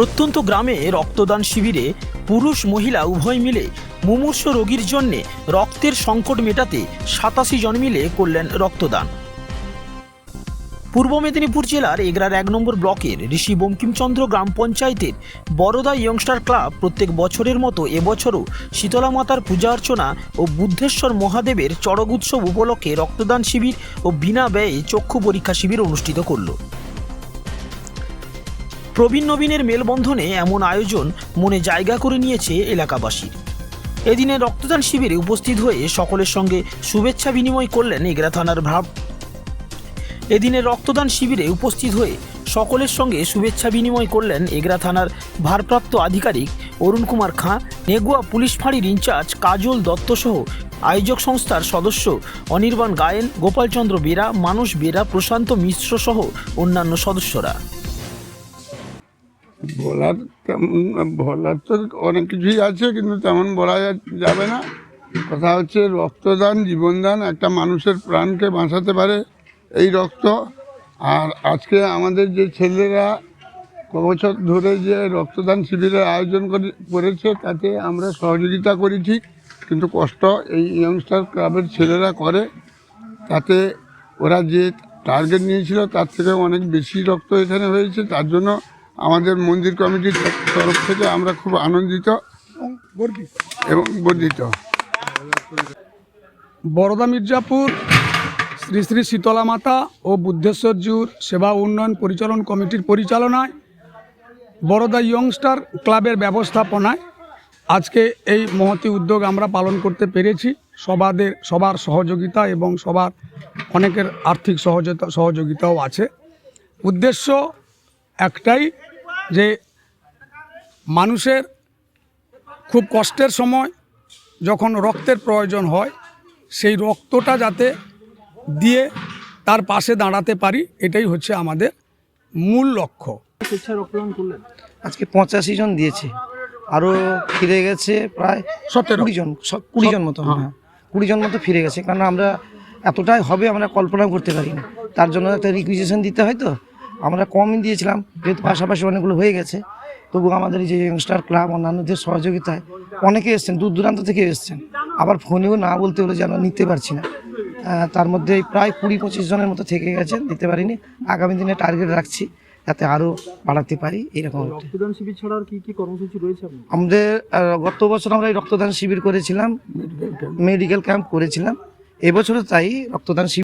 প্রত্যন্ত গ্রামে রক্তদান শিবিরে পুরুষ মহিলা উভয় মিলে মুমূর্ষ রোগীর জন্য রক্তের সংকট মেটাতে সাতাশি জন মিলে করলেন রক্তদান। পূর্ব মেদিনীপুর জেলার এগরার এক নম্বর ব্লকের ঋষি বঙ্কিমচন্দ্র গ্রাম পঞ্চায়েতের বরোদা ইয়ংস্টার ক্লাব প্রত্যেক বছরের মতো এবছরও শীতলা মাতার পূজা অর্চনা ও বুদ্ধেশ্বর মহাদেবের চড়ক উৎসব উপলক্ষে রক্তদান শিবির ও বিনা ব্যয়ে চক্ষু পরীক্ষা শিবির অনুষ্ঠিত করল। প্রবীণ নবীনের মেলবন্ধনে এমন আয়োজন মনে জায়গা করে নিয়েছে এলাকাবাসীর এদিনে রক্তদান শিবিরে উপস্থিত হয়ে সকলের সঙ্গে শুভেচ্ছা বিনিময় করলেন এগরা থানার ভাব। এদিনে রক্তদান শিবিরে উপস্থিত হয়ে সকলের সঙ্গে শুভেচ্ছা বিনিময় করলেন এগরা থানার ভারপ্রাপ্ত আধিকারিক অরুণ কুমার খাঁ, নেগুয়া পুলিশ ফাঁড়ির ইনচার্জ কাজল দত্তসহ আয়োজক সংস্থার সদস্য অনির্বাণ গায়েন, গোপালচন্দ্র বেরা, মানস বেরা, প্রশান্ত মিশ্র সহ অন্যান্য সদস্যরা। বলার বলার তো অনেক কিছুই আছে, কিন্তু তেমন বলা যাবে না। কথা হচ্ছে রক্তদান, জীবনদান, একটা মানুষের প্রাণকে বাঁচাতে পারে এই রক্ত। আর আজকে আমাদের যে ছেলেরা বছর ধরে যে রক্তদান শিবিরের আয়োজন করে- করেছে, তাতে আমরা সহযোগিতা করি ঠিক, কিন্তু কষ্ট এই ইয়ংস্টার ক্লাবের ছেলেরা করে। তাতে ওরা যে টার্গেট নিয়েছিল, তার থেকে অনেক বেশি রক্ত এখানে হয়েছে, তার জন্য আমাদের মন্দির কমিটির তরফ থেকে আমরা খুব আনন্দিত এবং বর্ধিত বরদা মির্জাপুর শ্রী শ্রী শীতলা মাতা ও বুদ্ধেশ্বরজুর সেবা উন্নয়ন পরিচালন কমিটির পরিচালনায় বরদা ইয়ংস্টার ক্লাবের ব্যবস্থাপনায় আজকে এই মহতি উদ্যোগ আমরা পালন করতে পেরেছি। সবাদের সবার সহযোগিতা এবং সবার অনেকের আর্থিক সহযোগিতা সহযোগিতাও আছে। উদ্দেশ্য একটাই যে মানুষের খুব কষ্টের সময় যখন রক্তের প্রয়োজন হয় সেই রক্তটা যাতে দিয়ে তার পাশে দাঁড়াতে পারি এটাই হচ্ছে আমাদের মূল লক্ষ্য। আজকে পঁচাশি জন দিয়েছে। আরও ফিরে গেছে প্রায় সতেরো। কুড়ি জন কুড়ি জন মতো হ্যাঁ। কুড়ি জন মতো ফিরে গেছে। কারণ আমরা এতটাই হবে আমরা কল্পনা করতে পারি না তার জন্য একটা রিকুইজিশন দিতে হয় তো। আমরা কমই দিয়েছিলাম যেহেতু পাশাপাশি অনেকগুলো হয়ে গেছে। তবু আমাদের এই যে ইয়ংস্টার ক্লাব অন্যান্যদের সহযোগিতায় অনেকে এসছেন দূর দূরান্ত থেকে এসছেন। আবার ফোনেও না বলতে হলে যেন নিতে পারছি না। তার মধ্যে প্রায় কুড়ি পঁচিশ জনের মতো থেকে গেছেন দিতে পারিনি। আগামী দিনে টার্গেট রাখছি যাতে আরও বাড়াতে পারি এরকম রক্তদান শিবির ছাড়া আর কি কি কর্মসূচি রয়েছে আমাদের গত বছর আমরা এই রক্তদান শিবির করেছিলাম মেডিকেল ক্যাম্প করেছিলাম। এবছরও তাই রক্তদান শিবির